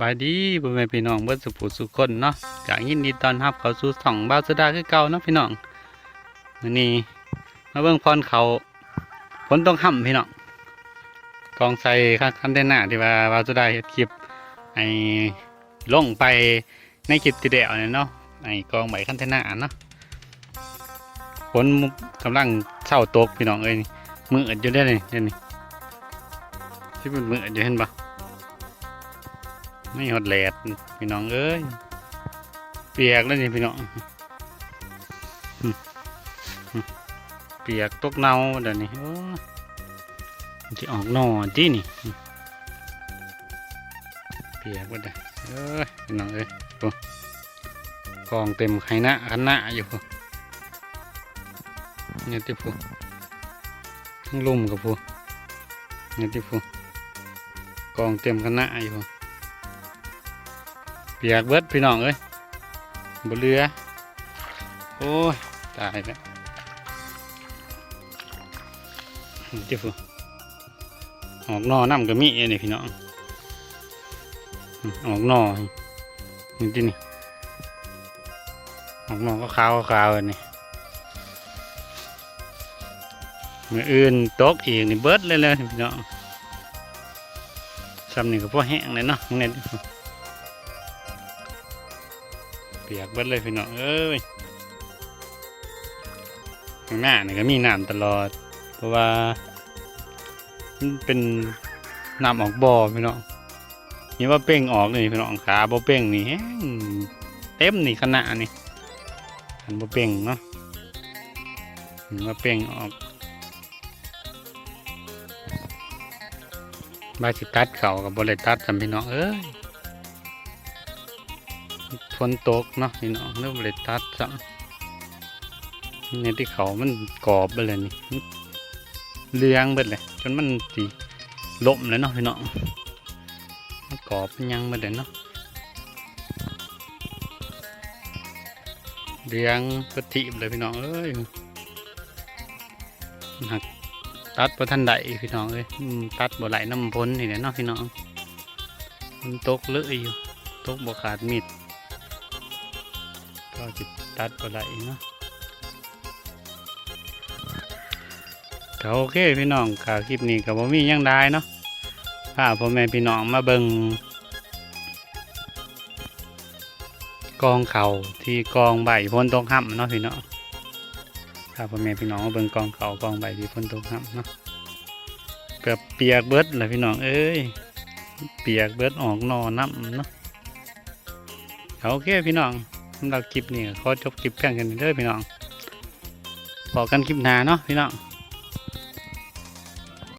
บายดีพ่อแม่พี่น้องเบิดสุขสุขคนเนาะกะยินดีต้อนรับเข้าสู่ช่องบ้าวสดาคือเก่าเนาะพี่น้องมื้อนี้มาเบิ่งพรเขาฝนต้องห่ำพี่น้องกองใส่คันเทนเนอร์ที่ว่าบ้าวสดาเฮ็ดคลิปไอ้ลงไปในคลิปที่เดียวเนี่ยเนาะไอ้กองใบคันเทนเนอร์เนาะฝนกำลังเช้าตกพี่น้องเอ้ยมือดอยู่ได้อเลยเดี๋ยวนี้ที่มันมือดอยู่เห็นปะ ไม่หดแหลดพี่น้องเอ้ยเปียกแล้วนี่พี่น้องเปียกตกเน่าเดี๋ยวนี้โอ้มันจะออกนอจีนี่เปียกว่าเด้อเอ้ยพี่น้องเอ้ยกองเต็มไข่หน้าขันหน้าอยู่เนี่ยที่พูทั้งลุ่มกับพูเนี่ยที่พูกองเต็มขันหน้าอยู่ เปียกเบิดพี่น้องเอ้ยบนเรือ โอ้ย ตายแล้วเจ้าฟูออกนอน้ำก็มีอันนี้พี่น้อง ออกนอนี่ที่นี่ออกนอก็ขาวๆขาวนนี้มืออื่นตกอีกนี่เบิดเลยเลยพี่น้องซ้ำนี่ก็พอแห้งเลยเนาะเนี่ย เปียกเบิดเลยพี่น้องเอ้ยข้างหน้าเนี่ยก็มีน้ำตลอด เพราะว่ามันเป็นน้ำออกบ่อพี่น้องนี่ว่าเป้งออกนี่พี่น้องขาบ่เป้งนี่แห้งเต็มนี่ขนาดนี่อันบ่เป้งเนาะนี่ว่าเป้งออกบาสิตัดเขากับบริตัดทำพี่น้องเอ้ย ฝนตกเนาะพี่น้องเริ่มเลยตัดซ้ำเนี่ยที่เขามันกรอบไปเลยนี่เลี้ยงไปเลยจนมันสีล่มเลยเนาะพี่น้องมันกรอบยังไปเลยเนาะเลี้ยงกะทิไปเลยพี่น้องเอ้ยมันหักตัดประทันใดพี่น้องเอ้ยตัดบ่ไหลน้ำพ้นนี่แหละเนาะพี่น้องมันตกเลยอยู่ตกบ่ขาดมีด ก็จิตัดก็ได้เนาะก็โอเคพี่น้องข่าวคลิปนี้ก็บ่มีหยังได้เนาะพาพ่อแม่พี่น้องมาเบิ่งกองเขาที่กองใบพ้นตกห้ำเนาะพี่เน้องพาพ่อแม่พี่น้องมาเบิ่งกองเขากองใบที่พ้นตกห้ำเนาะเกือบเปียกเบิดเลยพี่น้องเอ้ยเปียกเบิดออกนอน้ำเนาะโอเคพี่น้อง สำหรับคลิปนี้ขอจบคลิปเพียงแค่นี้เด้อพี่น้องพอกันคลิปหน้าเนาะพี่น้อง